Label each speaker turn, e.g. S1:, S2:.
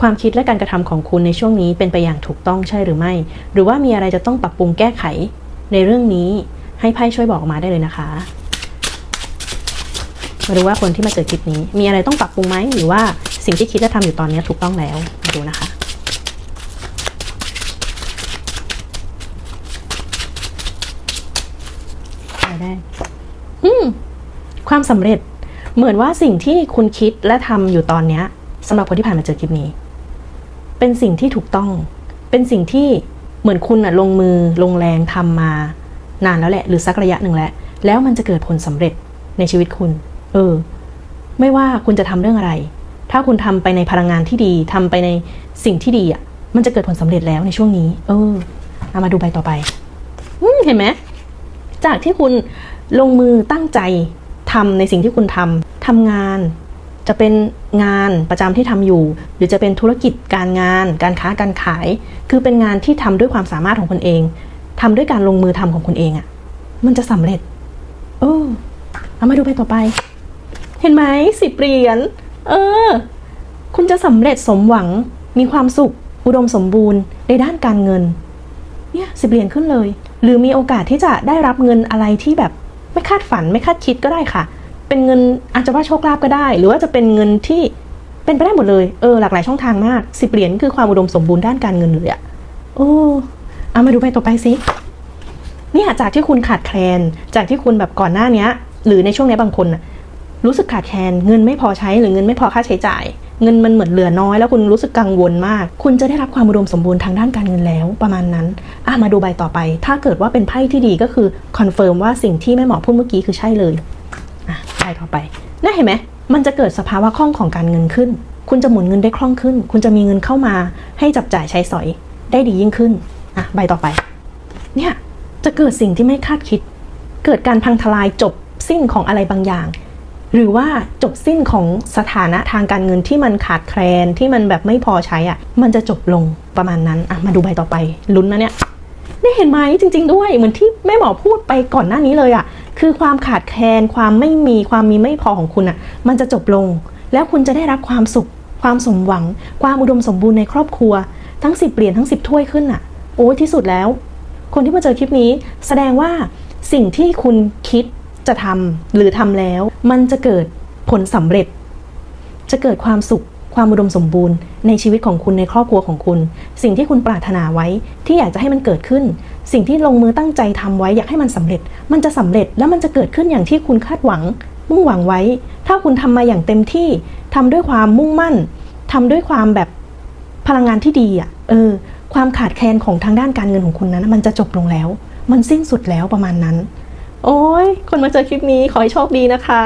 S1: ความคิดและการกระทำของคุณในช่วงนี้เป็นไปอย่างถูกต้องใช่หรือไม่ หรือว่ามีอะไรจะต้องปรับปรุงแก้ไข ในเรื่องนี้ให้ไพ่ช่วยบอกมาได้เลยนะคะมาดูว่าคนที่มาเจอคลิปนี้ มีอะไรต้องปรับปรุงไหมหรือว่าสิ่งที่คิดและทำอยู่ตอนนี้ถูกต้องแล้วมาดูนะคะ ได้ อืม ความสำเร็จเหมือนว่าสิ่งที่คุณคิดและทำอยู่ตอนเนี้ สำหรับคนที่ผ่านมาเจอคลิปนี้ เป็นสิ่งที่ถูกต้อง เป็นสิ่งที่เหมือนคุณอะลงมือลงแรงทำมานานแล้วแหละ หรือสักระยะหนึ่งแล้ว แล้วมันจะเกิดผลสำเร็จในชีวิตคุณ เออ ไม่ว่าคุณจะทำเรื่องอะไร ถ้าคุณทำไปในพลังงานที่ดีทำไปในสิ่งที่ดีอะ มันจะเกิดผลสำเร็จแล้วในช่วงนี้ เออเอามาดูใบต่อไปอเห็นไหมจากที่คุณลงมือตั้งใจทำในสิ่งที่คุณทำทำงาน จะเป็นงานประจำที่ทำอยู่ หรือจะเป็นธุรกิจการงาน การค้าการขาย คือเป็นงานที่ทำด้วยความสามารถของคุณเองทำด้วยการลงมือทำของคุณเองอะ่ะ มันจะสำเร็จ เออเอามาดูไปต่อไป เห็นไหมสิบเหรียญเออ คุณจะสำเร็จสมหวังมีความสุข อุดมสมบูรณ์ในด้านการเงิน เนี่ยสิบเหรียญขึ้นเลย หรือมีโอกาสที่จะได้รับเงินอะไรที่แบบไม่คาดฝันไม่คาดคิดก็ได้ค่ะ เป็นเงินอาจจะว่าโชคลาภก็ได้ หรือว่าจะเป็นเงินที่เป็นไปได้หมดเลยเออหลากหลายช่องทางมากสิบเหรียญคือความอุดมสมบูรณ์ด้านการเงินเลยอะโอ้เอามาดูไปต่อไปสิเนี่ยจากที่คุณขาดแคลนจากที่คุณแบบก่อนหน้าเนี้ยหรือในช่วงนี้บางคนน่ะรู้สึกขาดแคลนเงินไม่พอใช้หรือเงินไม่พอค่าใช้จ่าย เงินมันเหมือนเหลือน้อย แล้วคุณรู้สึกกังวลมาก คุณจะได้รับความอุดมสมบูรณ์ทางด้านการเงินแล้วประมาณนั้นอะมาดูใบต่อไป ถ้าเกิดว่าเป็นไพ่ที่ดีก็คือคอนเฟิร์มว่าสิ่งที่แม่หมอพูดเมื่อกี้คือใช่เลย อะใบต่อไปน่าเห็นไหมมันจะเกิดสภาวะคล่องของการเงินขึ้น คุณจะหมุนเงินได้คล่องขึ้น คุณจะมีเงินเข้ามาให้จับจ่ายใช้สอยได้ดียิ่งขึ้นอะใบต่อไป เนี่ยจะเกิดสิ่งที่ไม่คาดคิด เกิดการพังทลายจบสิ้นของอะไรบางอย่าง หรือว่าจบสิ้นของสถานะทางการเงินที่มันขาดแคลนที่มันแบบไม่พอใช้อะ่ะ มันจะจบลงประมาณนั้นอะมาดูใบต่อไปลุ้นนะเนี่ยได้เห็นไหมจริง ๆ ด้วยเหมือนที่แม่หมอพูดไปก่อนหน้านี้เลยอะ่ะ คือความขาดแคลนความไม่มีความมีไม่พอของคุณอะ่ะ มันจะจบลง แล้วคุณจะได้รับความสุข ความสมหวัง ความอุดมสมบูรณ์ในครอบครัว ทั้งสิบเหรียญทั้งสิบถ้วยขึ้นอะ โอ้ที่สุดแล้ว คนที่มาเจอคลิปนี้ แสดงว่าสิ่งที่คุณคิดจะทำหรือทำแล้ว มันจะเกิดผลสำเร็จ จะเกิดความสุขความอุดมสมบูรณ์ในชีวิตของคุณในครอบครัวของคุณ สิ่งที่คุณปรารถนาไว้ที่อยากจะให้มันเกิดขึ้น สิ่งที่ลงมือตั้งใจทำไว้อยากให้มันสำเร็จ มันจะสำเร็จแล้วมันจะเกิดขึ้นอย่างที่คุณคาดหวัง มุ่งหวังไว้ ถ้าคุณทำมาอย่างเต็มที่ทำด้วยความมุ่งมั่นทำด้วยความแบบพลังงานที่ดีอะเออ ความขาดแคลนของทางด้านการเงินของคุณนั้น มันจะจบลงแล้ว มันสิ้นสุดแล้วประมาณนั้น โอ้ยคนมาเจอคลิปนี้ขอให้โชคดีนะคะ